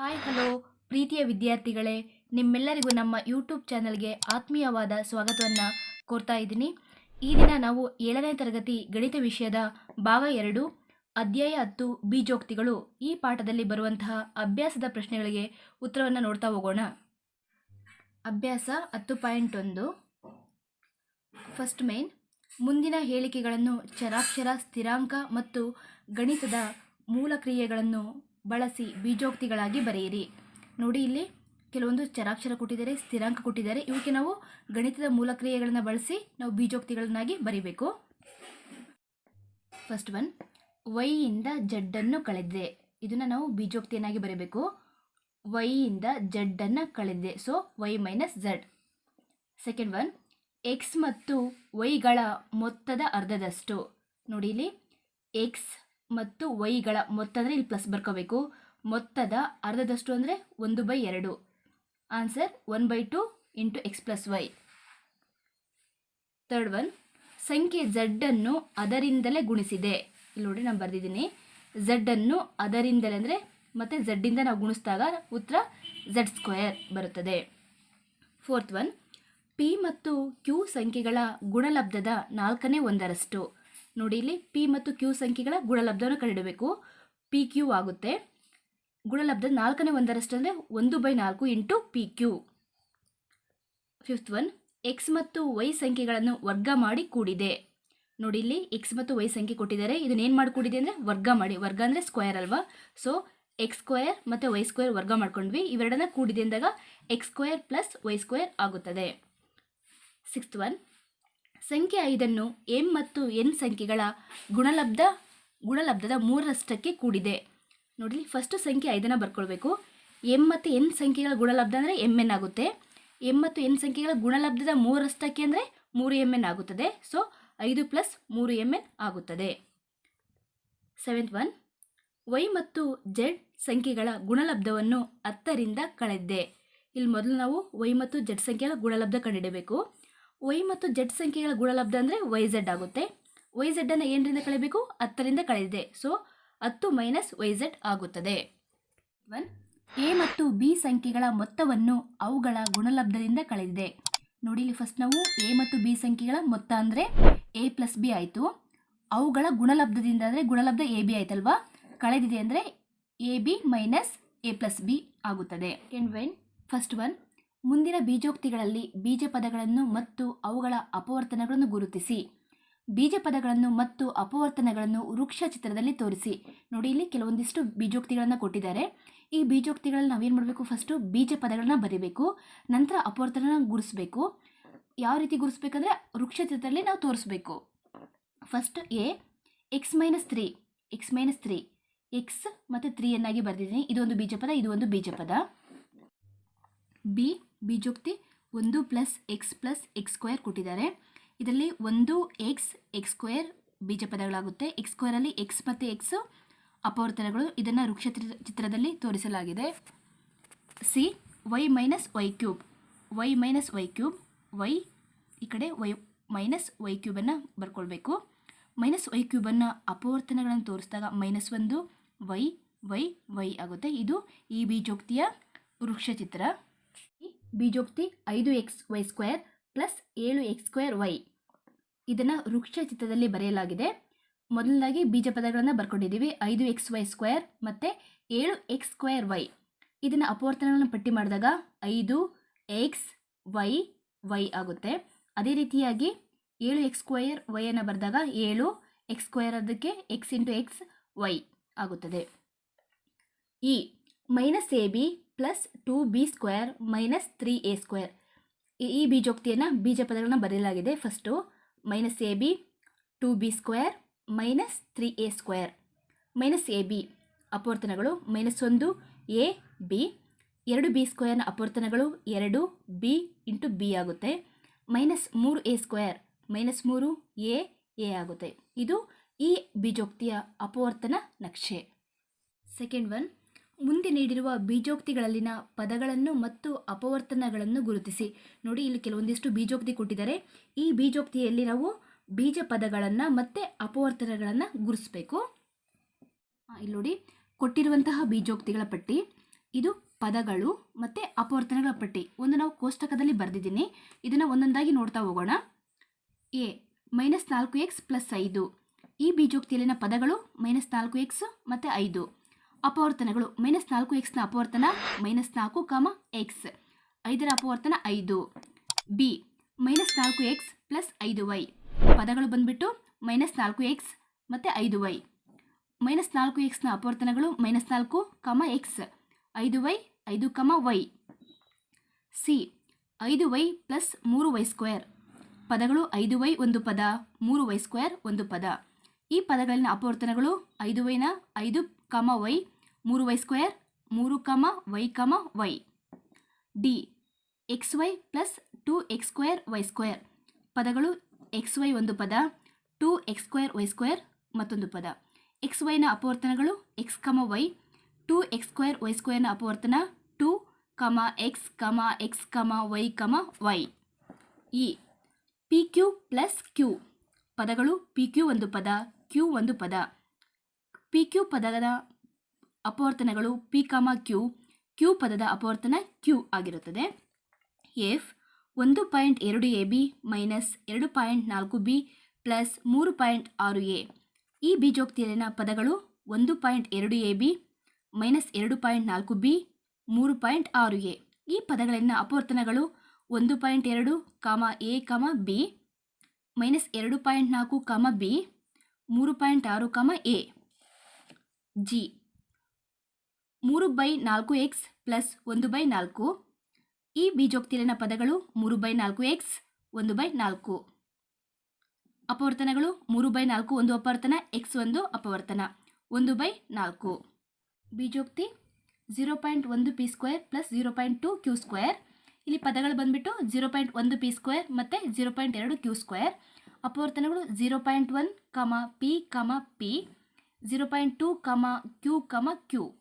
Hi, hello. ಪ್ರೀತಿಯ ವಿದ್ಯಾರ್ಥಿಗಳೇ, ನಿಮ್ಮೆಲ್ಲರಿಗೂ ನಮ್ಮ ಯೂಟ್ಯೂಬ್ ಚಾನಲ್ಗೆ ಆತ್ಮೀಯವಾದ ಸ್ವಾಗತವನ್ನು ಕೋರ್ತಾ ಇದ್ದೀನಿ. ಈ ದಿನ ನಾವು ಏಳನೇ ತರಗತಿ ಗಣಿತ ವಿಷಯದ ಭಾಗ ಎರಡು, ಅಧ್ಯಾಯ ಹತ್ತು, ಬೀಜೋಕ್ತಿಗಳು ಈ ಪಾಠದಲ್ಲಿ ಬರುವಂತಹ ಅಭ್ಯಾಸದ ಪ್ರಶ್ನೆಗಳಿಗೆ ಉತ್ತರವನ್ನು ನೋಡ್ತಾ ಹೋಗೋಣ. ಅಭ್ಯಾಸ ಹತ್ತು ಪಾಯಿಂಟ್ ಒಂದು. ಫಸ್ಟ್ ಮೇನ್, ಮುಂದಿನ ಹೇಳಿಕೆಗಳನ್ನು ಚರಾಕ್ಷರ ಸ್ಥಿರಾಂಕ ಮತ್ತು ಗಣಿತದ ಮೂಲ ಕ್ರಿಯೆಗಳನ್ನು ಬಳಸಿ ಬೀಜೋಕ್ತಿಗಳಾಗಿ ಬರೆಯಿರಿ. ನೋಡಿ ಇಲ್ಲಿ ಕೆಲವೊಂದು ಚರಾಕ್ಷರ ಕೊಟ್ಟಿದ್ದಾರೆ, ಸ್ಥಿರಾಂಕ ಕೊಟ್ಟಿದ್ದಾರೆ. ಇವಕ್ಕೆ ನಾವು ಗಣಿತದ ಮೂಲ ಕ್ರಿಯೆಗಳನ್ನು ಬಳಸಿ ನಾವು ಬೀಜೋಕ್ತಿಗಳನ್ನಾಗಿ ಬರೀಬೇಕು. ಫಸ್ಟ್ ಒನ್ ವೈಯಿಂದ ಜಡ್ಡನ್ನು ಕಳೆದ್ದೆ. ಇದನ್ನು ನಾವು ಬೀಜೋಕ್ತಿಯನ್ನಾಗಿ ಬರೀಬೇಕು. ವೈಯಿಂದ ಜಡ್ಡನ್ನು ಕಳೆದೆ so y minus z second one x ಮತ್ತು ವೈಗಳ ಮೊತ್ತದ ಅರ್ಧದಷ್ಟು. ನೋಡಿ ಇಲ್ಲಿ ಎಕ್ಸ್ ಮತ್ತು ವೈಗಳ ಮೊತ್ತ ಅಂದರೆ ಇಲ್ಲಿ ಪ್ಲಸ್ ಬರ್ಕೋಬೇಕು. ಮೊತ್ತದ ಅರ್ಧದಷ್ಟು ಅಂದರೆ ಒಂದು ಬೈ ಎರಡು. Answer one by two into x plus y third one ಸಂಖ್ಯೆ ಝಡ್ಡನ್ನು ಅದರಿಂದಲೇ ಗುಣಿಸಿದೆ. ಇಲ್ಲಿ ನೋಡಿ ನಾನು ಬರೆದಿದ್ದೀನಿ. ಝಡ್ಡನ್ನು ಅದರಿಂದಲೇ ಅಂದರೆ ಮತ್ತು ಝಡ್ಡಿಂದ ನಾವು ಗುಣಿಸಿದಾಗ ಉತ್ತರ ಝಡ್ ಸ್ಕ್ವಯರ್ ಬರುತ್ತದೆ. ಫೋರ್ತ್ ಒನ್ ಪಿ ಮತ್ತು ಕ್ಯೂ ಸಂಖ್ಯೆಗಳ ಗುಣಲಬ್ಧದ ನಾಲ್ಕನೇ ಒಂದರಷ್ಟು. ನೋಡಿ ಇಲ್ಲಿ ಪಿ ಮತ್ತು ಕ್ಯೂ ಸಂಖ್ಯೆಗಳ ಗುಣಲಬ್ಧವನ್ನು ಕಂಡುಹಿಡಬೇಕು. ಪಿ ಕ್ಯೂ ಆಗುತ್ತೆ. ಗುಣಲಬ್ಧ ನಾಲ್ಕನೇ ಒಂದರಷ್ಟು ಅಂದರೆ ಒಂದು ಬೈ ನಾಲ್ಕು into p q fifth one x ಮತ್ತು ವೈ ಸಂಖ್ಯೆಗಳನ್ನು ವರ್ಗ ಮಾಡಿ ಕೂಡಿದೆ. ನೋಡಿ ಇಲ್ಲಿ ಎಕ್ಸ್ ಮತ್ತು ವೈ ಸಂಖ್ಯೆ ಕೊಟ್ಟಿದ್ದಾರೆ. ಇದನ್ನ ಏನು ಮಾಡಿ ಕೂಡಿದೆ ಅಂದರೆ ವರ್ಗ ಮಾಡಿ. ವರ್ಗ ಅಂದರೆ ಸ್ಕ್ವೇರ್ ಅಲ್ವಾ? ಸೊ ಎಕ್ಸ್ ಸ್ಕ್ವೇರ್ ಮತ್ತು ವೈ ಸ್ಕ್ವೇರ್ ವರ್ಗ ಮಾಡ್ಕೊಂಡ್ವಿ. ಇವೆರಡನ್ನ ಕೂಡಿದೆ ಅಂದಾಗ x square plus y square ಆಗುತ್ತದೆ. ಸಿಕ್ಸ್ತ್ ಒನ್ ಸಂಖ್ಯೆ ಐದನ್ನು ಎಂ ಮತ್ತು ಎನ್ ಸಂಖ್ಯೆಗಳ ಗುಣಲಬ್ಧ, ಗುಣಲಬ್ಧದ ಮೂರರಷ್ಟಕ್ಕೆ ಕೂಡಿದೆ. ನೋಡಿ ಫಸ್ಟು ಸಂಖ್ಯೆ ಐದನ್ನು ಬರ್ಕೊಳ್ಬೇಕು. ಎಂ ಮತ್ತು ಎನ್ ಸಂಖ್ಯೆಗಳ ಗುಣಲಬ್ಧ ಅಂದರೆ ಎಂ ಎನ್ ಆಗುತ್ತೆ. ಎಂ ಮತ್ತು ಎನ್ ಸಂಖ್ಯೆಗಳ ಗುಣಲಬ್ಧದ ಮೂರರಷ್ಟಕ್ಕೆ ಅಂದರೆ ಮೂರು ಎಂ ಎನ್ ಆಗುತ್ತದೆ. ಸೊ ಐದು ಪ್ಲಸ್ ಮೂರು ಎಂ ಎನ್ ಆಗುತ್ತದೆ. ಸೆವೆಂತ್ ಒನ್ ವೈ ಮತ್ತು ಜೆಡ್ ಸಂಖ್ಯೆಗಳ ಗುಣಲಬ್ಧವನ್ನು ಹತ್ತರಿಂದ ಕಳೆದೆ ಇಲ್ಲಿ ಮೊದಲು ನಾವು ವೈ ಮತ್ತು ಜೆಡ್ ಸಂಖ್ಯೆಗಳ ಗುಣಲಬ್ಧ ಕಂಡುಹಿಡಬೇಕು ವೈ ಮತ್ತು ಜೆಡ್ ಸಂಖ್ಯೆಗಳ ಗುಣಲಬ್ಧ ಅಂದರೆ ವೈ ಝೆಡ್ ಆಗುತ್ತೆ. ವೈ ಝೆಡ್ಡನ್ನು ಏನರಿಂದ ಕಳೆಯಬೇಕು ಹತ್ತರಿಂದ ಕಳೆದಿದೆ. ಸೊ ಹತ್ತು ಮೈನಸ್ ವೈ ಝೆಡ್ ಆಗುತ್ತದೆ. ಒನ್ ಎ ಮತ್ತು ಬಿ ಸಂಖ್ಯೆಗಳ ಮೊತ್ತವನ್ನು ಅವುಗಳ ಗುಣಲಬ್ಧದಿಂದ ಕಳೆದಿದೆ. ನೋಡಿ, ಇಲ್ಲಿ ಫಸ್ಟ್ ನಾವು ಎ ಮತ್ತು ಬಿ ಸಂಖ್ಯೆಗಳ ಮೊತ್ತ ಅಂದರೆ ಎ ಪ್ಲಸ್ ಬಿ ಆಯಿತು. ಅವುಗಳ ಗುಣಲಬ್ಧದಿಂದ ಅಂದರೆ ಗುಣಲಬ್ಧ ಎ ಬಿ ಆಯ್ತಲ್ವಾ? ಕಳೆದಿದೆ ಅಂದರೆ a b minus a plus b ಆಗುತ್ತದೆ. ವೆನ್ ಫಸ್ಟ್ ಒನ್ ಮುಂದಿನ ಬೀಜೋಕ್ತಿಗಳಲ್ಲಿ ಬೀಜ ಪದಗಳನ್ನು ಮತ್ತು ಅವುಗಳ ಅಪವರ್ತನಗಳನ್ನು ಗುರುತಿಸಿ. ಬೀಜ ಪದಗಳನ್ನು ಮತ್ತು ಅಪವರ್ತನಗಳನ್ನು ವೃಕ್ಷ ಚಿತ್ರದಲ್ಲಿ ತೋರಿಸಿ. ನೋಡಿ, ಇಲ್ಲಿ ಕೆಲವೊಂದಿಷ್ಟು ಬೀಜೋಕ್ತಿಗಳನ್ನು ಕೊಟ್ಟಿದ್ದಾರೆ. ಈ ಬೀಜೋಕ್ತಿಗಳಲ್ಲಿ ನಾವೇನು ಮಾಡಬೇಕು? ಫಸ್ಟು ಬೀಜ ಪದಗಳನ್ನ ಬರೀಬೇಕು. ನಂತರ ಅಪವರ್ತನ ಗುರಿಸಬೇಕು. ಯಾವ ರೀತಿ ಗುರಿಸ್ಬೇಕಂದ್ರೆ ವೃಕ್ಷ ಚಿತ್ರದಲ್ಲಿ ನಾವು ತೋರಿಸ್ಬೇಕು. First a x minus three x minus three x ಮತ್ತು ತ್ರೀಯನ್ನಾಗಿ ಬರೆದಿದ್ದೀನಿ. ಇದೊಂದು ಬೀಜಪದ ಇದು ಒಂದು ಬೀಜಪದ ಬಿ ಬೀಜೋಕ್ತಿ ಒಂದು plus x plus x square ಕೊಟ್ಟಿದ್ದಾರೆ. ಇದರಲ್ಲಿ ಒಂದು ಎಕ್ಸ್ ಎಕ್ಸ್ ಸ್ಕ್ವೇರ್ ಬೀಜ ಪದಗಳಾಗುತ್ತೆ. ಎಕ್ಸ್ ಸ್ಕ್ವೇರಲ್ಲಿ ಎಕ್ಸ್ ಮತ್ತು ಎಕ್ಸ್ ಅಪವರ್ತನಗಳು ಇದನ್ನು ವೃಕ್ಷ ಚಿತ್ರದಲ್ಲಿ ತೋರಿಸಲಾಗಿದೆ. C, y minus y cube, y minus y cube, y ಈ ಕಡೆ ವೈ ಮೈನಸ್ ವೈ ಕ್ಯೂಬನ್ನು ಬರ್ಕೊಳ್ಬೇಕು. ಮೈನಸ್ ವೈ ಕ್ಯೂಬನ್ನು ಅಪವರ್ತನಗಳನ್ನು ತೋರಿಸಿದಾಗ ಮೈನಸ್ ಒಂದು, ವೈ ವೈ ವೈ ಆಗುತ್ತೆ. ಇದು ಈ ಬೀಜೋಕ್ತಿಯ ವೃಕ್ಷ ಚಿತ್ರ ಬೀಜೋಕ್ತಿ ಐದು ಎಕ್ಸ್ ವೈ ಸ್ಕ್ವೇರ್ ಪ್ಲಸ್ ಏಳು ಎಕ್ಸ್ ಸ್ಕ್ವೇರ್ ವೈ. ಇದನ್ನು ವೃಕ್ಷ ಚಿತ್ರದಲ್ಲಿ ಬರೆಯಲಾಗಿದೆ. ಮೊದಲನೇದಾಗಿ ಬೀಜ ಪದಗಳನ್ನು ಬರ್ಕೊಂಡಿದ್ದೀವಿ. ಐದು ಎಕ್ಸ್ ವೈ ಸ್ಕ್ವೇರ್ ಮತ್ತು ಏಳು ಎಕ್ಸ್ ಸ್ಕ್ವೇರ್ ವೈ. ಇದನ್ನು ಅಪವರ್ತನಗಳನ್ನು ಪಟ್ಟಿ ಮಾಡಿದಾಗ ಐದು ಎಕ್ಸ್ ವೈ ವೈ ಆಗುತ್ತೆ. ಅದೇ ರೀತಿಯಾಗಿ ಏಳು ಎಕ್ಸ್ ಸ್ಕ್ವೇರ್ ವೈಯನ್ನು ಬರೆದಾಗ ಏಳು ಎಕ್ಸ್ ಸ್ಕ್ವೇರ್ ಅದಕ್ಕೆ ಎಕ್ಸ್ ಇಂಟು ಎಕ್ಸ್ ವೈ ಆಗುತ್ತದೆ. E minus a b plus two b square minus three a square ಈ- ಬೀಜೋಕ್ತಿಯನ್ನು ಬೀಜ ಪದಗಳನ್ನ ಬರೆಯಲಾಗಿದೆ. First minus a b two b square minus three a square minus a b ಅಪವರ್ತನಗಳು minus ಒಂದು a b ಎರಡು b ಸ್ಕ್ವೇರ್ನ ಅಪವರ್ತನಗಳು ಎರಡು ಬಿ ಇಂಟು ಬಿ ಆಗುತ್ತೆ. ಮೈನಸ್ ಮೂರು ಎ ಸ್ಕ್ವೇರ್ ಮೈನಸ್ ಮೂರು ಎ ಎ ಆಗುತ್ತೆ. ಇದು ಈ ಬೀಜೋಕ್ತಿಯ ಅಪವರ್ತನ ನಕ್ಷೆ. ಸೆಕೆಂಡ್ ಒನ್ ಮುಂದೆ ನೀಡಿರುವ ಬೀಜೋಕ್ತಿಗಳಲ್ಲಿನ ಪದಗಳನ್ನು ಮತ್ತು ಅಪವರ್ತನಗಳನ್ನು ಗುರುತಿಸಿ. ನೋಡಿ, ಇಲ್ಲಿ ಕೆಲವೊಂದಿಷ್ಟು ಬೀಜೋಕ್ತಿ ಕೊಟ್ಟಿದ್ದಾರೆ. ಈ ಬೀಜೋಕ್ತಿಯಲ್ಲಿ ನಾವು ಬೀಜ ಪದಗಳನ್ನು ಮತ್ತು ಅಪವರ್ತನಗಳನ್ನು ಗುರುತಿಸಬೇಕು ಇಲ್ಲಿ ನೋಡಿ, ಕೊಟ್ಟಿರುವಂತಹ ಬೀಜೋಕ್ತಿಗಳ ಪಟ್ಟಿ, ಇದು ಪದಗಳು ಮತ್ತು ಅಪವರ್ತನಗಳ ಪಟ್ಟಿ. ಒಂದು ನಾವು ಕೋಷ್ಟಕದಲ್ಲಿ ಬರೆದಿದ್ದೀನಿ. ಇದನ್ನು ಒಂದೊಂದಾಗಿ ನೋಡ್ತಾ ಹೋಗೋಣ. ಎ, ಮೈನಸ್ ನಾಲ್ಕು ಎಕ್ಸ್ ಪ್ಲಸ್ ಐದು. ಈ ಬೀಜೋಕ್ತಿಯಲ್ಲಿನ ಪದಗಳು ಮೈನಸ್ ನಾಲ್ಕು ಎಕ್ಸ್ ಮತ್ತು ಐದು. ಅಪವರ್ತನಗಳು. ಮೈನಸ್ ನಾಲ್ಕು ಎಕ್ಸ್ನ ಅಪವರ್ತನ, ಮೈನಸ್ ನಾಲ್ಕು ಕಾಮ ಎಕ್ಸ್ ಐದರ ಅಪವರ್ತನ ಐದು. ಬಿ ಮೈನಸ್ ನಾಲ್ಕು ಎಕ್ಸ್ ಪ್ಲಸ್ ಐದು ವೈ ಪದಗಳು ಬಂದ್ಬಿಟ್ಟು ಮೈನಸ್ ನಾಲ್ಕು ಎಕ್ಸ್ ಮತ್ತು ಐದು ವೈ ಮೈನಸ್ ನಾಲ್ಕು ಎಕ್ಸ್ನ ಅಪವರ್ತನಗಳು ಮೈನಸ್ ನಾಲ್ಕು ಕಮ ಎಕ್ಸ್ ಐದು ವೈ ಐದು ಕಮ ವೈ ಸಿ ಐದು ವೈ ಪ್ಲಸ್ ಮೂರು ವೈ ಸ್ಕ್ವೇರ್ ಪದಗಳು ಐದು ವೈ ಒಂದು ಪದ, ಮೂರು ವೈ ಸ್ಕ್ವೇರ್ ಒಂದು ಪದ. ಈ ಪದಗಳಲ್ಲಿನ ಅಪವರ್ತನಗಳು ಐದು ವೈನ ಐದು ಕಮ ವೈ ಮೂರು ವೈ ಸ್ಕ್ವೇರ್, ಮೂರು comma, y comma, y. D, x y plus two x square, y square. ಪದಗಳು ಎಕ್ಸ್ ವೈ ಒಂದು ಪದ, two x square, y square ಮತ್ತೊಂದು ಪದ. ಎಕ್ಸ್ ವೈನ ಅಪವರ್ತನಗಳು x comma, y. Two x square, y ಸ್ಕ್ವೇರ್ನ ಅಪವರ್ತನ two comma x comma x comma, y comma, y. E, p q plus q. ಪದಗಳು p q ಒಂದು ಪದ, q ಒಂದು ಪದ. ಪಿ ಕ್ಯೂ ಪದದ ಅಪವರ್ತನಗಳು ಪಿ ಕಮ ಕ್ಯೂ ಕ್ಯೂ ಪದದ ಅಪವರ್ತನ Q ಆಗಿರುತ್ತದೆ. F ಒಂದು ಪಾಯಿಂಟ್ ಎರಡು ಎ ಬಿ ಮೈನಸ್ ಎರಡು ಪಾಯಿಂಟ್ ನಾಲ್ಕು ಬಿ ಪ್ಲಸ್ ಮೂರು ಪಾಯಿಂಟ್ ಆರು ಎ ಈ ಬೀಜೋಕ್ತಿಯಲ್ಲಿನ ಪದಗಳು ಒಂದು ಪಾಯಿಂಟ್ ಎರಡು ಎ ಬಿ ಮೈನಸ್ ಎರಡು ಪಾಯಿಂಟ್ ನಾಲ್ಕು ಬಿ ಮೂರು ಪಾಯಿಂಟ್ ಆರು ಎ ಈ ಪದಗಳಲ್ಲಿನ ಅಪವರ್ತನಗಳು ಒಂದು ಪಾಯಿಂಟ್ ಎರಡು ಕಾಮ ಎ ಕಾಮ ಬಿ ಮೈನಸ್ ಎರಡು ಪಾಯಿಂಟ್ ನಾಲ್ಕು ಕಾಮ ಬಿ ಮೂರು ಪಾಯಿಂಟ್ ಆರು ಕಾಮ ಎ ಜಿ ಮೂರು ಬೈ ನಾಲ್ಕು ಎಕ್ಸ್ ಪ್ಲಸ್ ಒಂದು ಬೈ ನಾಲ್ಕು. ಈ ಬೀಜೋಕ್ತಿಯಲ್ಲಿನ ಪದಗಳು ಮೂರು ಬೈ ನಾಲ್ಕು ಎಕ್ಸ್, ಒಂದು ಬೈ ನಾಲ್ಕು. ಅಪವರ್ತನಗಳು ಮೂರು ಬೈ ನಾಲ್ಕು ಒಂದು ಅಪವರ್ತನ, ಎಕ್ಸ್ ಒಂದು ಅಪವರ್ತನ, ಒಂದು ಬೈ ನಾಲ್ಕು. ಬೀಜೋಕ್ತಿ ಝೀರೋ ಪಾಯಿಂಟ್ ಒಂದು p square plus zero point two q square. ಇಲ್ಲಿ ಪದಗಳು ಬಂದ್ಬಿಟ್ಟು ಝೀರೋ ಪಾಯಿಂಟ್ ಒಂದು ಪಿ ಸ್ಕ್ವೇರ್ ಮತ್ತು ಝೀರೋ ಪಾಯಿಂಟ್ ಎರಡು q square. ಅಪವರ್ತನಗಳು zero point one, comma, p comma, p zero point two, comma, q comma, q.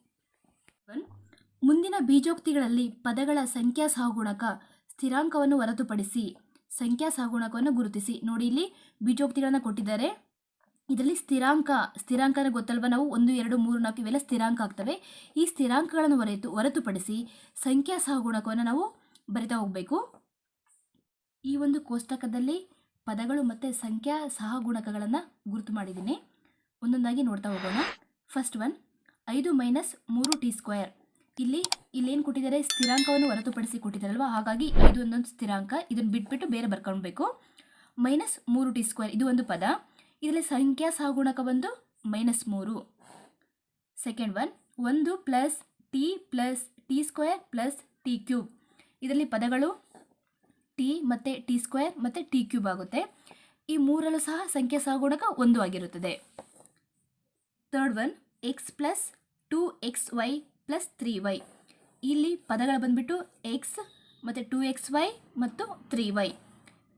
ಮುಂದಿನ ಬೀಜೋಕ್ತಿಗಳಲ್ಲಿ ಪದಗಳ ಸಂಖ್ಯಾ ಸಹಗುಣಕ ಸ್ಥಿರಾಂಕವನ್ನು ಹೊರತುಪಡಿಸಿ, ಸಂಖ್ಯಾ ಸಹಗುಣಕವನ್ನು ಗುರುತಿಸಿ. ನೋಡಿ ಇಲ್ಲಿ ಬೀಜೋಕ್ತಿಗಳನ್ನು ಕೊಟ್ಟಿದ್ದಾರೆ. ಇದರಲ್ಲಿ ಸ್ಥಿರಾಂಕ, ಸ್ಥಿರಾಂಕನ ಗೊತ್ತಲ್ವ? ನಾವು ಒಂದು, ಎರಡು, ಮೂರು, ನಾಲ್ಕು ಇವೆಲ್ಲ ಸ್ಥಿರಾಂಕ ಆಗ್ತವೆ. ಈ ಸ್ಥಿರಾಂಕಗಳನ್ನು ಹೊರತು, ಹೊರತುಪಡಿಸಿ ಸಂಖ್ಯಾ ಸಹಗುಣಕವನ್ನು ನಾವು ಬರಿತಾ ಹೋಗಬೇಕು. ಈ ಒಂದು ಕೋಷ್ಟಕದಲ್ಲಿ ಪದಗಳು ಮತ್ತು ಸಂಖ್ಯಾ ಸಹಗುಣಕಗಳನ್ನು ಗುರುತು ಮಾಡಿದ್ದೀನಿ. ಒಂದೊಂದಾಗಿ ನೋಡ್ತಾ ಹೋಗೋಣ. ಫಸ್ಟ್ ಒನ್ ಐದು ಮೈನಸ್ ಮೂರು ಟಿ ಸ್ಕ್ವೇರ್. ಇಲ್ಲಿ, ಇಲ್ಲೇನು ಕೊಟ್ಟಿದ್ದಾರೆ? ಸ್ಥಿರಾಂಕವನ್ನು ಹೊರತುಪಡಿಸಿ ಕೊಟ್ಟಿದ್ದಾರಲ್ವ? ಹಾಗಾಗಿ ಐದು ಒಂದೊಂದು ಸ್ಥಿರಾಂಕ. ಇದನ್ನು ಬಿಟ್ಬಿಟ್ಟು ಬೇರೆ ಬರ್ಕೊಳ್ಬೇಕು ಮೈನಸ್ ಮೂರು ಟಿ ಸ್ಕ್ವೇರ್, ಇದು ಒಂದು ಪದ. ಇದರಲ್ಲಿ ಸಂಖ್ಯಾ ಸಹಗುಣಕ ಬಂದು ಮೈನಸ್ ಮೂರು. ಸೆಕೆಂಡ್ ಒನ್, ಒಂದು plus t plus t square plus t cube. ಇದರಲ್ಲಿ ಪದಗಳು ಟಿ ಮತ್ತು ಟಿ ಸ್ಕ್ವೇರ್ ಮತ್ತು ಟಿ ಕ್ಯೂಬ್ ಆಗುತ್ತೆ. ಈ ಮೂರಲ್ಲೂ ಸಹ ಸಂಖ್ಯಾ ಸಹಗುಣಕ ಒಂದು ಆಗಿರುತ್ತದೆ. Third one, x plus two x y plus three y ಇಲ್ಲಿ ಪದಗಳು ಬಂದ್ಬಿಟ್ಟು ಎಕ್ಸ್ ಮತ್ತು ಟೂ ಎಕ್ಸ್ ವೈ ಮತ್ತು ತ್ರೀ ವೈ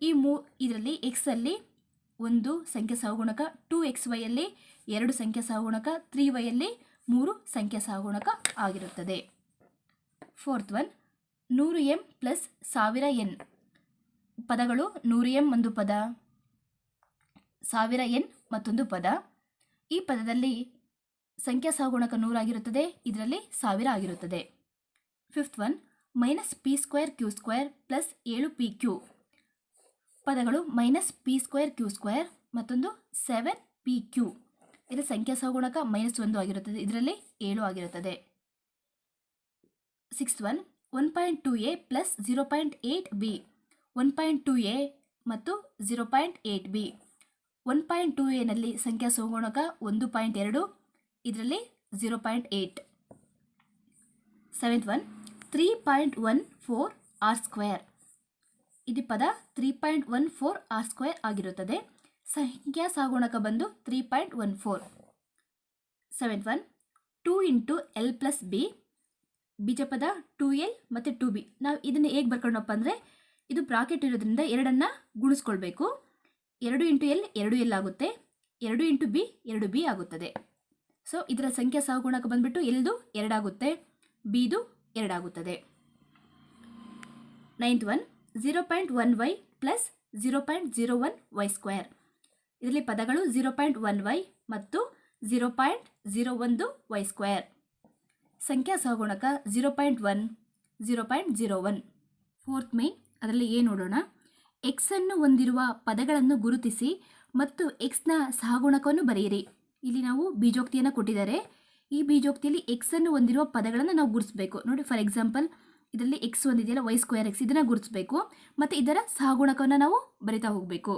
ಈ ಮೂ, ಇದರಲ್ಲಿ ಎಕ್ಸಲ್ಲಿ ಒಂದು ಸಂಖ್ಯೆ ಸಹಗುಣಕ ಟೂ ಎಕ್ಸ್ ವೈಯಲ್ಲಿ ಎರಡು ಸಂಖ್ಯೆ ಸಹಗುಣಕ ತ್ರೀ ವೈಯಲ್ಲಿ ಮೂರು ಸಂಖ್ಯೆ ಸಹಗುಣಕ ಆಗಿರುತ್ತದೆ. ಫೋರ್ತ್ ಒನ್ ನೂರು ಎಂ ಪ್ಲಸ್ ಸಾವಿರ ಎನ್ ಪದಗಳು ನೂರು ಎಂ ಒಂದು ಪದ, ಸಾವಿರ ಎನ್ ಮತ್ತೊಂದು ಪದ. ಈ ಪದದಲ್ಲಿ ಸಂಖ್ಯಾ ಸಹಗುಣಕ ನೂರಾಗಿರುತ್ತದೆ, ಇದರಲ್ಲಿ ಸಾವಿರ ಆಗಿರುತ್ತದೆ. Fifth one minus p square q square plus ಏಳು ಪಿ ಕ್ಯೂ ಪದಗಳು minus p square q square ಮತ್ತೊಂದು ಸೆವೆನ್ ಪಿ ಕ್ಯೂ ಇದರ ಸಂಖ್ಯಾ ಸಹಗುಣಕ ಮೈನಸ್ ಒಂದು ಆಗಿರುತ್ತದೆ, ಇದರಲ್ಲಿ ಏಳು ಆಗಿರುತ್ತದೆ. Six one one point two a plus zero point eight b one point two a ಮತ್ತು zero point eight b one point two ಎನಲ್ಲಿ ಸಂಖ್ಯಾ ಸಹಗುಣಕ ಒಂದು ಪಾಯಿಂಟ್ ಎರಡು ಇದರಲ್ಲಿ zero point eight seventh one three point one four r square ಇದು ಪದ three point one four r square ಆಗಿರುತ್ತದೆ. ಸಂಖ್ಯಾ ಸಾಗುಣಕ ಬಂದು three point one four seventh one two into l plus b ಬೀಜಪದ two l ಮತ್ತು two b ನಾವು ಇದನ್ನು ಹೇಗೆ ಬರ್ಕೊಂಡಪ್ಪ ಅಂದರೆ, ಇದು ಬ್ರಾಕೆಟ್ ಇರೋದ್ರಿಂದ ಎರಡನ್ನು ಗುಣಿಸ್ಕೊಳ್ಬೇಕು. ಎರಡು ಇಂಟು ಎಲ್ ಎರಡು ಎಲ್ ಆಗುತ್ತೆ. ಎರಡು ಇಂಟು ಬಿ ಎರಡು ಬಿ ಆಗುತ್ತದೆ. ಸೊ ಇದರ ಸಂಖ್ಯಾ ಸಹಗುಣಕ ಬಂದ್ಬಿಟ್ಟು ಎಲ್ದು ಎರಡಾಗುತ್ತೆ. ಬಿದು ಎರಡಾಗುತ್ತದೆ. Ninth one zero point one y plus zero point zero one y square ಇದರಲ್ಲಿ ಪದಗಳು ಝೀರೋ ಪಾಯಿಂಟ್ ಒನ್ ವೈ ಮತ್ತು ಝೀರೋ ಪಾಯಿಂಟ್ ಝೀರೋ ಒಂದು ವೈ ಸ್ಕ್ವೇರ್ ಸಂಖ್ಯಾ ಸಹಗುಣಕ zero point one zero point zero one fourth main ಅದರಲ್ಲಿ ಏನು ನೋಡೋಣ? ಎಕ್ಸನ್ನು ಹೊಂದಿರುವ ಪದಗಳನ್ನು ಗುರುತಿಸಿ ಮತ್ತು ಎಕ್ಸ್ನ ಸಹಗುಣಕವನ್ನು ಬರೆಯಿರಿ. ಇಲ್ಲಿ ನಾವು ಬೀಜೋಕ್ತಿಯನ್ನು ಕೊಟ್ಟಿದ್ದಾರೆ. ಈ ಬೀಜೋಕ್ತಿಯಲ್ಲಿ ಎಕ್ಸನ್ನು ಹೊಂದಿರುವ ಪದಗಳನ್ನು ನಾವು ಗುರುತಿಸಬೇಕು. ನೋಡಿ ಫಾರ್ ಎಕ್ಸಾಂಪಲ್ ಇದರಲ್ಲಿ ಎಕ್ಸ್ ಒಂದಿದೆಯಲ್ಲ ವೈ ಸ್ಕ್ವೇರ್ ಎಕ್ಸ್ ಇದನ್ನು ಗುರುತಿಸಬೇಕು. ಮತ್ತು ಇದರ ಸಹಗುಣಕವನ್ನು ನಾವು ಬರಿತಾ ಹೋಗಬೇಕು.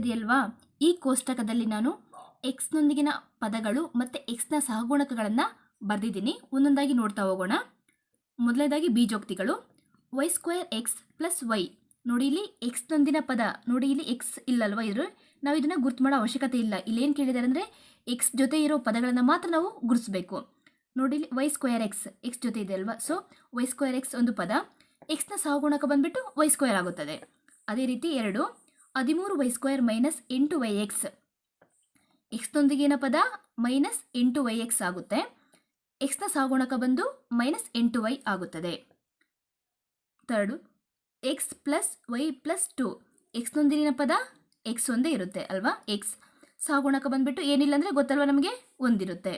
ಇದೆಯಲ್ವಾ? ಈ ಕೋಷ್ಟಕದಲ್ಲಿ ನಾನು ಎಕ್ಸ್ನೊಂದಿಗಿನ ಪದಗಳು ಮತ್ತು ಎಕ್ಸ್ನ ಸಹಗುಣಕಗಳನ್ನು ಬರೆದಿದ್ದೀನಿ. ಒಂದೊಂದಾಗಿ ನೋಡ್ತಾ ಹೋಗೋಣ. ಮೊದಲನೇದಾಗಿ ಬೀಜೋಕ್ತಿಗಳು. Y square x plus y ನೋಡಿ, ಇಲ್ಲಿ ಎಕ್ಸ್ನೊಂದಿನ ಪದ. ನೋಡಿ, ಇಲ್ಲಿ ಎಕ್ಸ್ ಇಲ್ಲಲ್ವ ಇದ್ರು ನಾವು ಇದನ್ನು ಗುರ್ತು ಮಾಡೋ ಅವಶ್ಯಕತೆ ಇಲ್ಲ. ಇಲ್ಲಿ ಏನು ಕೇಳಿದ್ದಾರೆ ಅಂದರೆ ಎಕ್ಸ್ ಜೊತೆ ಇರೋ ಪದಗಳನ್ನು ಮಾತ್ರ ನಾವು ಗುರುತಿಸಬೇಕು ನೋಡಿ ವೈ ಸ್ಕ್ವೇರ್ ಎಕ್ಸ್ ಎಕ್ಸ್ ಜೊತೆ ಇದೆ ಅಲ್ವಾ? ಸೊ ವೈ ಸ್ಕ್ವೇರ್ ಎಕ್ಸ್ ಒಂದು ಪದ. ಎಕ್ಸ್ನ ಸಹಗುಣಕ ಬಂದುಬಿಟ್ಟು ವೈ ಸ್ಕ್ವೇರ್ ಆಗುತ್ತದೆ. ಅದೇ ರೀತಿ ಎರಡು. ಹದಿಮೂರು ವೈ ಸ್ಕ್ವೇರ್ ಮೈನಸ್ ಎಂಟು ವೈ ಎಕ್ಸ್ ಎಕ್ಸ್ನೊಂದಿಗಿನ ಪದ? ಮೈನಸ್ ಎಂಟು ವೈ ಎಕ್ಸ್ ಆಗುತ್ತೆ. ಎಕ್ಸ್ನ ಸಹಗುಣಕ ಬಂದು ಮೈನಸ್ ಎಂಟು ವೈ ಆಗುತ್ತದೆ. Third x plus y plus two ಎಕ್ಸ್ನೊಂದಿಗಿನ ಪದ? ಎಕ್ಸ್ ಒಂದೇ ಇರುತ್ತೆ ಅಲ್ವಾ? ಎಕ್ಸ್ ಸಹಗುಣಕ ಬಂದುಬಿಟ್ಟು ಏನಿಲ್ಲ ಅಂದರೆ ಗೊತ್ತಲ್ವಾ ನಮಗೆ? ಒಂದಿರುತ್ತೆ.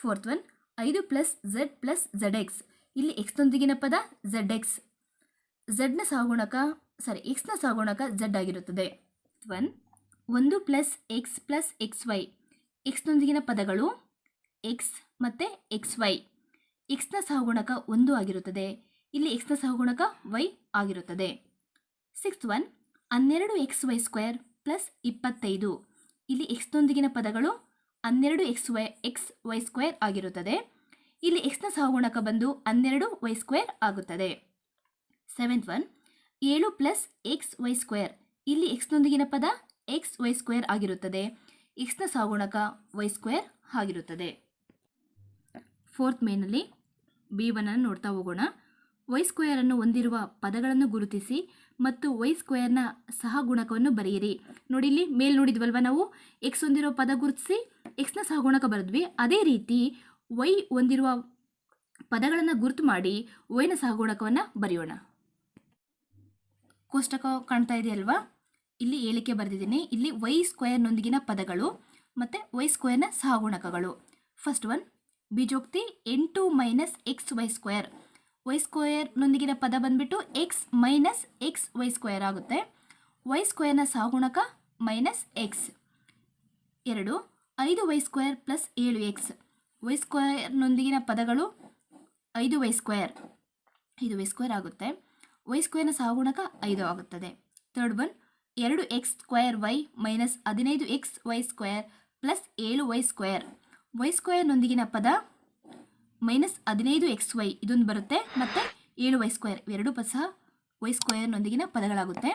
ಫೋರ್ತ್ ಒನ್ ಐದು plus z plus z x ಇಲ್ಲಿ ಎಕ್ಸ್ನೊಂದಿಗಿನ ಪದ ಝಡ್ ಎಕ್ಸ್ ಝೆಡ್ನ ಸಹಗುಣಕ ಸಾರಿ ಎಕ್ಸ್ನ ಸಹಗುಣಕ ಝಡ್ ಆಗಿರುತ್ತದೆ. ಒನ್ ಒಂದು plus x plus x y ಎಕ್ಸ್ನೊಂದಿಗಿನ ಪದಗಳು ಎಕ್ಸ್ ಮತ್ತು ಎಕ್ಸ್ ವೈ ಎಕ್ಸ್ನ ಸಹಗುಣಕ ಒಂದು ಆಗಿರುತ್ತದೆ. ಇಲ್ಲಿ ಎಕ್ಸ್ನ ಸಹಗುಣಕ ವೈ ಆಗಿರುತ್ತದೆ. ಸಿಕ್ಸ್ತ್ ಒನ್ ಹನ್ನೆರಡು ಎಕ್ಸ್ ವೈ ಸ್ಕ್ವೇರ್ ಪ್ಲಸ್ ಇಪ್ಪತ್ತೈದು. ಇಲ್ಲಿ ಎಕ್ಸ್ನೊಂದಿಗಿನ ಪದಗಳು ಹನ್ನೆರಡು x y x y square ಆಗಿರುತ್ತದೆ. ಇಲ್ಲಿ ಎಕ್ಸ್ನ ಸಹಗುಣಕ ಬಂದು ಹನ್ನೆರಡು ವೈ ಸ್ಕ್ವೇರ್ ಆಗುತ್ತದೆ. ಸೆವೆಂತ್ ಒನ್ ಏಳು ಪ್ಲಸ್ ಎಕ್ಸ್ ವೈ ಸ್ಕ್ವೇರ್ ಇಲ್ಲಿ ಎಕ್ಸ್ನೊಂದಿಗಿನ ಪದ ಎಕ್ಸ್ ವೈ ಸ್ಕ್ವೇರ್ ಆಗಿರುತ್ತದೆ. ಎಕ್ಸ್ನ ಸಹಗುಣಕ ವೈ ಸ್ಕ್ವೇರ್ ಆಗಿರುತ್ತದೆ. ಫೋರ್ತ್ ಮೇನಲ್ಲಿ ಬಿ ಒನ್ನನ್ನು ನೋಡ್ತಾ ಹೋಗೋಣ. ವೈ ಸ್ಕ್ವೇರನ್ನು ಹೊಂದಿರುವ ಪದಗಳನ್ನು ಗುರುತಿಸಿ ಮತ್ತು ವೈ ಸ್ಕ್ವೇರ್ನ ಸಹಗುಣಕವನ್ನು ಬರೆಯಿರಿ. ನೋಡಿ ಇಲ್ಲಿ, ಮೇಲ್ ನೋಡಿದ್ವಲ್ವ ನಾವು? ಎಕ್ಸ್ ಹೊಂದಿರೋ ಪದ ಗುರುತಿಸಿ ಎಕ್ಸ್ನ ಸಹಗುಣಕ ಬರೆದ್ವಿ. ಅದೇ ರೀತಿ ವೈ ಹೊಂದಿರುವ ಪದಗಳನ್ನು ಗುರುತು ಮಾಡಿ ವೈನ ಸಹಗುಣಕವನ್ನು ಬರೆಯೋಣ. ಕೋಷ್ಟಕ ಕಾಣ್ತಾ ಇದೆಯಲ್ವಾ ಇಲ್ಲಿ ಹೇಳಿಕೆ ಬರೆದಿದ್ದೀನಿ. ಇಲ್ಲಿ ವೈ ಸ್ಕ್ವೇರ್ನೊಂದಿಗಿನ ಪದಗಳು ಮತ್ತು ವೈ ಸ್ಕ್ವೇರ್ನ ಸಹಗುಣಕಗಳು ಫಸ್ಟ್ ಒನ್ ಬೀಜೋಕ್ತಿ ಎಂಟು minus x y square y ಸ್ಕ್ವೇರ್ನೊಂದಿಗಿನ ಪದ ಬಂದ್ಬಿಟ್ಟು x minus x y square ಆಗುತ್ತೆ. ವೈ ಸ್ಕ್ವೇರ್ನ ಸಹಗುಣಕ ಮೈನಸ್ ಎಕ್ಸ್ ಎರಡು, ಐದು ವೈ ಸ್ಕ್ವೇರ್ ಪ್ಲಸ್ ಏಳು ಎಕ್ಸ್ ವೈ ಸ್ಕ್ವೇರ್ನೊಂದಿಗಿನ ಪದಗಳು ಐದು ವೈ ಸ್ಕ್ವೇರ್ ಐದು ವೈ ಸ್ಕ್ವೇರ್ ಆಗುತ್ತೆ. ವೈ ಸ್ಕ್ವೇರ್ನ ಸಹಗುಣಕ ಐದು ಆಗುತ್ತದೆ. ತರ್ಡ್ ಒನ್ ಎರಡು ಎಕ್ಸ್ ಸ್ಕ್ವೇರ್ ವೈ ಮೈನಸ್ ಹದಿನೈದು ಎಕ್ಸ್ ವೈ ಸ್ಕ್ವೇರ್ ಪ್ಲಸ್ ಏಳು ವೈ ಸ್ಕ್ವೇರ್ ವೈ ಸ್ಕ್ವೇರ್ನೊಂದಿಗಿನ ಪದ ಮೈನಸ್ ಹದಿನೈದು ಎಕ್ಸ್ ವೈ ಇದೊಂದು ಬರುತ್ತೆ. ಮತ್ತು ಏಳು ವೈ ಸ್ಕ್ವೇರ್ ಎರಡು ಸಹ ವೈ ಸ್ಕ್ವೇರ್ನೊಂದಿಗಿನ ಪದಗಳಾಗುತ್ತೆ.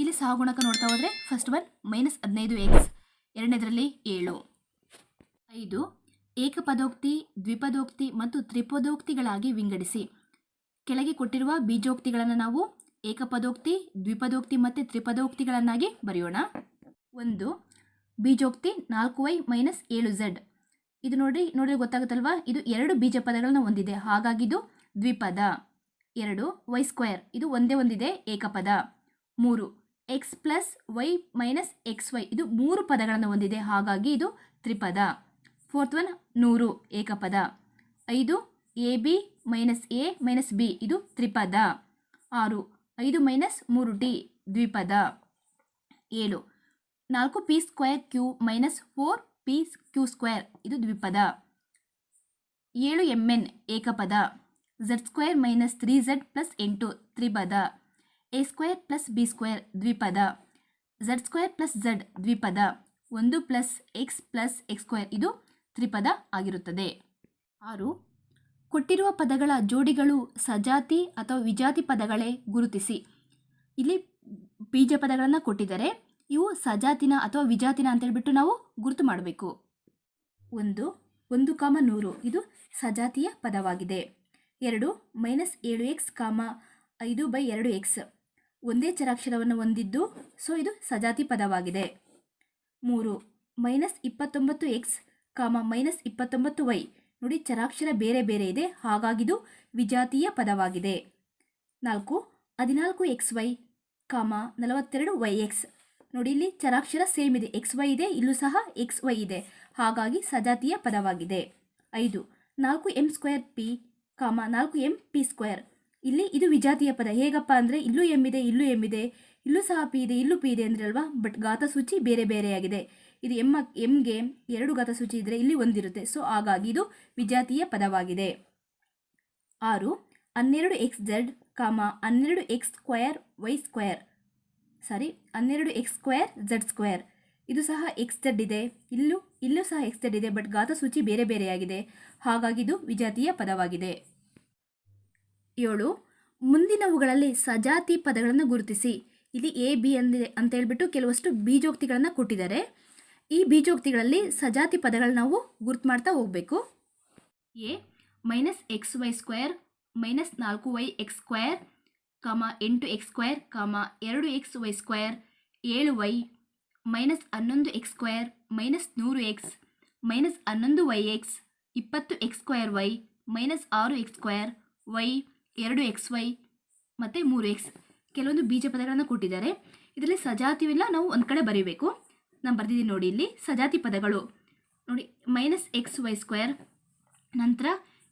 ಇಲ್ಲಿ ಸಹಗುಣಕ ನೋಡ್ತಾ ಹೋದರೆ ಫಸ್ಟ್ ಒನ್ ಮೈನಸ್ ಹದಿನೈದು ಎಕ್ಸ್, ಎರಡನೇದರಲ್ಲಿ ಏಳು. ಐದು, ಏಕಪದೋಕ್ತಿ, ದ್ವಿಪದೋಕ್ತಿ ಮತ್ತು ತ್ರಿಪದೋಕ್ತಿಗಳಾಗಿ ವಿಂಗಡಿಸಿ. ಕೆಳಗೆ ಕೊಟ್ಟಿರುವ ಬೀಜೋಕ್ತಿಗಳನ್ನು ನಾವು ಏಕಪದೋಕ್ತಿ, ದ್ವಿಪದೋಕ್ತಿ ಮತ್ತು ತ್ರಿಪದೋಕ್ತಿಗಳನ್ನಾಗಿ ಬರೆಯೋಣ. ಒಂದು, ಬೀಜೋಕ್ತಿ ನಾಲ್ಕು ವೈ ಮೈನಸ್ ಏಳು ಝೆಡ್. ಇದು ನೋಡಿ ನೋಡಿ ಗೊತ್ತಾಗುತ್ತಲ್ವಾ? ಇದು ಎರಡು ಬೀಜ ಪದಗಳನ್ನ ಹೊಂದಿದೆ. ಹಾಗಾಗಿ ಇದು ದ್ವಿಪದ. ಎರಡು ವೈ ಸ್ಕ್ವೇರ್ ಇದು ಒಂದೇ ಒಂದಿದೆ, ಏಕಪದ. ಮೂರು x plus y minus x y ಇದು ಮೂರು ಪದಗಳನ್ನು ಹೊಂದಿದೆ. ಹಾಗಾಗಿ ಇದು ತ್ರಿಪದ. ಫೋರ್ತ್ ಒನ್ ನೂರು, ಏಕಪದ. ಐದು a b minus a minus b ಇದು ತ್ರಿಪದ. ಆರು, ಐದು ಮೈನಸ್ ಮೂರು ಡಿ ದ್ವಿಪದ. ಏಳು, ನಾಲ್ಕು p square q minus four p q square ಇದು ದ್ವಿಪದ. ಏಳು m n ಏಕಪದ. Z square minus three z plus ಎಂಟು ತ್ರಿಪದ. A square plus b square ದ್ವಿಪದ. Z square plus z ದ್ವಿಪದ. ಒಂದು plus x plus x square ಇದು ತ್ರಿಪದ ಆಗಿರುತ್ತದೆ. ಆರು, ಕೊಟ್ಟಿರುವ ಪದಗಳ ಜೋಡಿಗಳು ಸಜಾತಿ ಅಥವಾ ವಿಜಾತಿ ಪದಗಳೇ ಗುರುತಿಸಿ. ಇಲ್ಲಿ ಬೀಜ ಪದಗಳನ್ನು ಕೊಟ್ಟಿದ್ದಾರೆ. ಇವು ಸಜಾತಿನ ಅಥವಾ ವಿಜಾತಿನ ಅಂತ ಹೇಳ್ಬಿಟ್ಟು ನಾವು ಗುರುತು ಮಾಡಬೇಕು. ಒಂದು ಒಂದು ಕಾಮ ನೂರು. ಇದು ಸಜಾತಿಯ ಪದವಾಗಿದೆ. ಎರಡು, ಮೈನಸ್ ಏಳು ಎಕ್ಸ್ ಕಾಮ ಐದು ಬೈ ಎರಡು ಎಕ್ಸ್. ಒಂದೇ ಚರಾಕ್ಷರವನ್ನು ಹೊಂದಿದ್ದು, ಸೊ ಇದು ಸಜಾತಿ ಪದವಾಗಿದೆ. ಮೂರು, ಮೈನಸ್ ಇಪ್ಪತ್ತೊಂಬತ್ತು ಎಕ್ಸ್ ಕಾಮ ಮೈನಸ್ ಇಪ್ಪತ್ತೊಂಬತ್ತು ವೈ. ನೋಡಿ, ಚರಾಕ್ಷರ ಬೇರೆ ಬೇರೆ ಇದೆ. ಹಾಗಾಗಿದು ವಿಜಾತೀಯ ಪದವಾಗಿದೆ. ನಾಲ್ಕು, ಹದಿನಾಲ್ಕು ಎಕ್ಸ್ ವೈ ಕಾಮ ನಲವತ್ತೆರಡು ವೈ ಎಕ್ಸ್. ನೋಡಿ, ಇಲ್ಲಿ ಚರಾಕ್ಷರ ಸೇಮ್ ಇದೆ ಎಕ್ಸ್ ವೈ ಇದೆ, ಇಲ್ಲೂ ಸಹ ಎಕ್ಸ್ ವೈ ಇದೆ. ಹಾಗಾಗಿ ಸಜಾತಿಯ ಪದವಾಗಿದೆ. ಐದು, ನಾಲ್ಕು ಎಂ ಸ್ಕ್ವೇರ್ ಪಿ ಕಾಮ, ನಾಲ್ಕು ಎಂ ಪಿ ಸ್ಕ್ವೇರ್ ಇಲ್ಲಿ ಇದು ವಿಜಾತಿಯ ಪದ. ಹೇಗಪ್ಪ ಅಂದರೆ, ಇಲ್ಲೂ ಎಂ ಇದೆ, ಇಲ್ಲೂ ಎಂ ಇದೆ. ಇಲ್ಲೂ ಸಹ ಪಿ ಇದೆ, ಇಲ್ಲೂ ಪಿ ಇದೆ ಅಂದರೆ ಅಲ್ವಾ? ಬಟ್ ಗಾತಸೂಚಿ ಬೇರೆ ಬೇರೆಯಾಗಿದೆ ಇದು ಎಂ ಎಮ್ಗೆ ಎರಡು ಗಾತಸೂಚಿ ಇದ್ದರೆ ಇಲ್ಲಿ ಒಂದಿರುತ್ತೆ. ಸೊ ಹಾಗಾಗಿ ಇದು ವಿಜಾತಿಯ ಪದವಾಗಿದೆ. ಆರು, ಹನ್ನೆರಡು ಎಕ್ಸ್ ಝೆಡ್ ಕಾಮ, ಹನ್ನೆರಡು x square y square sorry, ಹನ್ನೆರಡು ಎಕ್ಸ್ ಸ್ಕ್ವೇರ್ ಝಡ್ ಸ್ಕ್ವೇರ್ ಇದು ಸಹ ಎಕ್ಸ್ ಝಡ್ ಇದೆ. ಇಲ್ಲೂ ಇಲ್ಲೂ ಸಹ ಎಕ್ಸ್ ಝಡ್ ಇದೆ ಬಟ್ ಗಾತಸೂಚಿ ಬೇರೆ ಬೇರೆಯಾಗಿದೆ. ಹಾಗಾಗಿ ಇದು ವಿಜಾತಿಯ ಪದವಾಗಿದೆ. ಏಳು, ಮುಂದಿನವುಗಳಲ್ಲಿ ಸಜಾತಿ ಪದಗಳನ್ನು ಗುರುತಿಸಿ. ಇಲ್ಲಿ ಎ ಬಿ ಅಂದಿದೆ ಅಂತ ಹೇಳ್ಬಿಟ್ಟು ಕೆಲವಷ್ಟು ಬೀಜೋಕ್ತಿಗಳನ್ನು ಕೊಟ್ಟಿದ್ದಾರೆ. ಈ ಬೀಜೋಕ್ತಿಗಳಲ್ಲಿ ಸಜಾತಿ ಪದಗಳನ್ನ ನಾವು ಗುರುತು ಮಾಡ್ತಾ ಹೋಗಬೇಕು. A minus x y square minus ನಾಲ್ಕು ವೈ ಎಕ್ಸ್ ಸ್ಕ್ವೇರ್ ಕಾಮ ಎಂಟು ಎಕ್ಸ್ ಸ್ಕ್ವೇರ್, ಕಾಮ ಎರಡು ಎಕ್ಸ್ ವೈ ಸ್ಕ್ವೇರ್, ಏಳು ವೈ ಮೈನಸ್ ಹನ್ನೊಂದು ಎಕ್ಸ್ ಸ್ಕ್ವೇರ್, ಮೈನಸ್ ನೂರು ಎಕ್ಸ್, ಮೈನಸ್ ಹನ್ನೊಂದು ವೈ ಎಕ್ಸ್, ಇಪ್ಪತ್ತು ಎಕ್ಸ್ ಸ್ಕ್ವೇರ್ ವೈ, ಮೈನಸ್ ಆರು ಎಕ್ಸ್ ಸ್ಕ್ವೇರ್, ವೈ ಎರಡು ಎಕ್ಸ್ ವೈ, ಮತ್ತು ಮೂರು ಎಕ್ಸ್. ಕೆಲವೊಂದು ಬೀಜ ಪದಗಳನ್ನು ಕೊಟ್ಟಿದ್ದಾರೆ. ಇದರಲ್ಲಿ ಸಜಾತಿವೆಲ್ಲ ನಾವು ಒಂದು ಕಡೆ ಬರೀಬೇಕು. ನಾನು ಬರ್ತಿದ್ದೀನಿ ನೋಡಿ ಇಲ್ಲಿ, ಸಜಾತಿ ಪದಗಳು. ನೋಡಿ, ಮೈನಸ್ ಎಕ್ಸ್ ವೈ ಸ್ಕ್ವೇರ್, ನಂತರ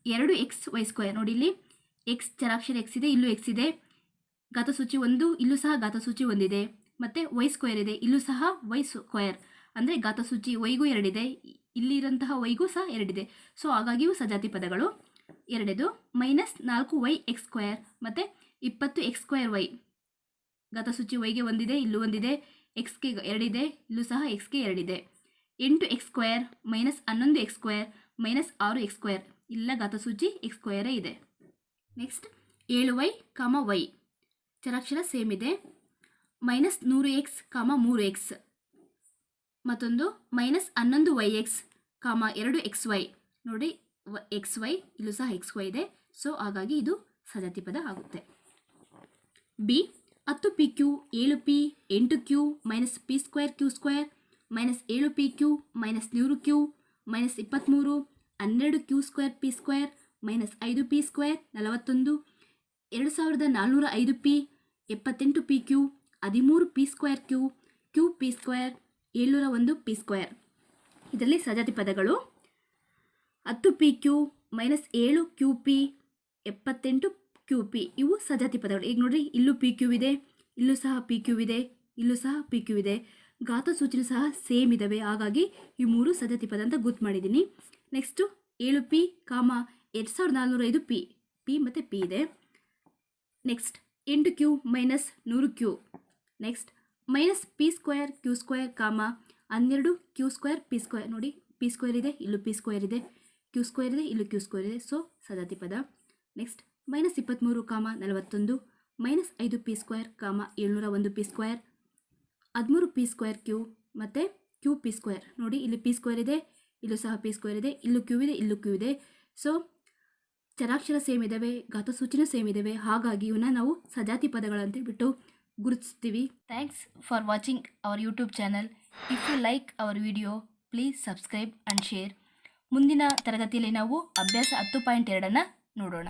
ಎರಡು ಎಕ್ಸ್ ವೈ ಸ್ಕ್ವೇರ್. ನೋಡಿ ಇಲ್ಲಿ, ಎಕ್ಸ್ ಚರಾಕ್ಷರ ಎಕ್ಸ್ ಇದೆ, ಇಲ್ಲೂ ಎಕ್ಸ್ ಇದೆ. ಗಾತಸೂಚಿ ಒಂದು, ಇಲ್ಲೂ ಸಹ ಘಾತಸೂಚಿ ಒಂದಿದೆ. ಮತ್ತು ವೈ ಸ್ಕ್ವೇರ್ ಇದೆ, ಇಲ್ಲೂ ಸಹ ವೈ ಸ್ಕ್ವೇರ್. ಅಂದರೆ ಗಾತಸೂಚಿ ವೈಗೂ ಎರಡಿದೆ ಇಲ್ಲಿರೋಂತಹ ವೈಗೂ ಸಹ ಎರಡಿದೆ. ಸೊ ಹಾಗಾಗಿಯೂ ಸಜಾತಿ ಪದಗಳು ಎರಡೇದು. ಮೈನಸ್ ನಾಲ್ಕು ವೈ ಎಕ್ಸ್ ಸ್ಕ್ವೇರ್, ಮತ್ತು ಇಪ್ಪತ್ತು ಎಕ್ಸ್ ಸ್ಕ್ವೇರ್ ವೈ. ಘಾತಸೂಚಿ ವೈಗೆ ಒಂದಿದೆ, ಇಲ್ಲೂ ಒಂದಿದೆ, ಎಕ್ಸ್ಗೆ ಎರಡಿದೆ, ಇಲ್ಲೂ ಸಹ ಎಕ್ಸ್ಗೆ ಎರಡಿದೆ. ಎಂಟು ಎಕ್ಸ್ ಸ್ಕ್ವೇರ್, ಮೈನಸ್ ಹನ್ನೊಂದು ಎಕ್ಸ್ ಸ್ಕ್ವೇರ್, ಮೈನಸ್ ಆರು ಎಕ್ಸ್ ಸ್ಕ್ವೇರ್. ಇಲ್ಲ ಗಾತಸೂಚಿ ಎಕ್ಸ್ ಸ್ಕ್ವೇರೇ ಇದೆ. ನೆಕ್ಸ್ಟ್, ಏಳು ವೈ, ಕಾಮ ವೈ. ಚರಾಕ್ಷರ ಸೇಮ್ ಇದೆ. ಮೈನಸ್ ನೂರು ಎಕ್ಸ್ ಕಾಮ ಮೂರು ಎಕ್ಸ್ ಮತ್ತೊಂದು ಮೈನಸ್ ಹನ್ನೊಂದು ವೈ ಎಕ್ಸ್ ಕಾಮ ಎರಡು ಎಕ್ಸ್ ವೈ ನೋಡಿ ಎಕ್ಸ್ ವೈ ಇಲ್ಲೂ ಸಹ ಎಕ್ಸ್ ವೈ ಇದೆ. ಸೊ ಹಾಗಾಗಿ ಇದು ಸಜಾತಿ ಪದ ಆಗುತ್ತೆ. ಬಿ ಹತ್ತು ಪಿ ಕ್ಯೂ ಏಳು ಪಿ ಎಂಟು q minus p square q square minus ಏಳು ಪಿ ಕ್ಯೂ ಮೈನಸ್ ನೂರು ಕ್ಯೂ ಮೈನಸ್ ಇಪ್ಪತ್ತ್ಮೂರು ಹನ್ನೆರಡು q square p square minus ಐದು ಪಿ ಸ್ಕ್ವೇರ್ ನಲವತ್ತೊಂದು, ಎರಡು ಸಾವಿರದ ನಾಲ್ನೂರ ಐದು ಪಿ ಎಪ್ಪತ್ತೆಂಟು ಪಿ ಕ್ಯೂ ಹದಿಮೂರು p square q q p square ಏಳ್ನೂರ ಒಂದು ಪಿ ಸ್ಕ್ವೇರ್ ಇದರಲ್ಲಿ ಸಜಾತಿ ಪದಗಳು. ಹತ್ತು ಪಿ ಕ್ಯೂ ಮೈನಸ್ ಏಳು ಕ್ಯೂ ಪಿ ಎಪ್ಪತ್ತೆಂಟು ಕ್ಯೂ ಪಿ ಇವು ಸಜಾತಿ ಪದಗಳು. ಈಗ ನೋಡಿರಿ, ಇಲ್ಲೂ ಪಿ ಕ್ಯೂ ಇದೆ, ಇಲ್ಲೂ ಸಹ ಪಿ ಕ್ಯೂ ಇದೆ, ಇಲ್ಲೂ ಸಹ ಪಿ ಕ್ಯೂ ಇದೆ. ಗಾತ ಸೂಚನೆ ಸಹ ಸೇಮ್ ಇದ್ದಾವೆ ಹಾಗಾಗಿ ಈ ಮೂರು ಸಜಾತಿ ಪದ ಅಂತ ಗುರ್ತು ಮಾಡಿದ್ದೀನಿ. ನೆಕ್ಸ್ಟು ಏಳು ಪಿ ಕಾಮ, ಎರಡು ಸಾವಿರದ ನಾಲ್ನೂರ ಐದು ಪಿ ಪಿ ಮತ್ತು ಪಿ ಇದೆ. ನೆಕ್ಸ್ಟ್ ಎಂಟು ಕ್ಯೂ ಮೈನಸ್ ನೂರು q. Next, minus p square q square comma ಹನ್ನೆರಡು ಕ್ಯೂ ಸ್ಕ್ವೇರ್ ಪಿ ಸ್ಕ್ವೇರ್. ನೋಡಿ, ಪಿ ಸ್ಕ್ವೇರ್ ಇದೆ, ಇಲ್ಲೂ ಪಿ ಸ್ಕ್ವೇರ್ ಇದೆ, ಕ್ಯೂ ಸ್ಕ್ವೇರ್ ಇದೆ, ಇಲ್ಲೂ ಕ್ಯೂ ಸ್ಕ್ವೇರ್ ಇದೆ. ಸೊ, ಸದಾತಿ ಪದ. ನೆಕ್ಸ್ಟ್, ಮೈನಸ್ ಇಪ್ಪತ್ತ್ಮೂರು ಕಾಮ ನಲವತ್ತೊಂದು, ಮೈನಸ್ ಐದು ಪಿ ಸ್ಕ್ವೇರ್ ಕಾಮ ಏಳ್ನೂರ ಒಂದು ಪಿ ಸ್ಕ್ವೇರ್, ಹದಿಮೂರು ಪಿ ಸ್ಕ್ವೇರ್ ಕ್ಯೂ ಮತ್ತು ಕ್ಯೂ ಪಿ ಸ್ಕ್ವೇರ್. ನೋಡಿ, ಇಲ್ಲಿ ಪಿ ಸ್ಕ್ವೇರ್ ಇದೆ, ಇಲ್ಲೂ ಸಹ ಪಿ ಸ್ಕ್ವೇರ್ ಇದೆ, ಇಲ್ಲೂ ಕ್ಯೂ ಇದೆ, ಇಲ್ಲೂ ಕ್ಯೂ ಇದೆ. ಸೊ ಚರಾಕ್ಷರ ಸೇಮ್ ಇದ್ದಾವೆ ಸೂಚನ ಸೇಮ್ ಹಾಗಾಗಿ ಇವನ್ನ ನಾವು ಸಜಾತಿ ಪದಗಳಂತೇಳ್ಬಿಟ್ಟು ಗುರುತಿಸ್ತೀವಿ. Thanks for watching our YouTube channel if you like our video please subscribe and share ಮುಂದಿನ ತರಗತಿಯಲ್ಲಿ ನಾವು ಅಭ್ಯಾಸ ಹತ್ತು ಪಾಯಿಂಟ್ ಎರಡನ್ನು ನೋಡೋಣ.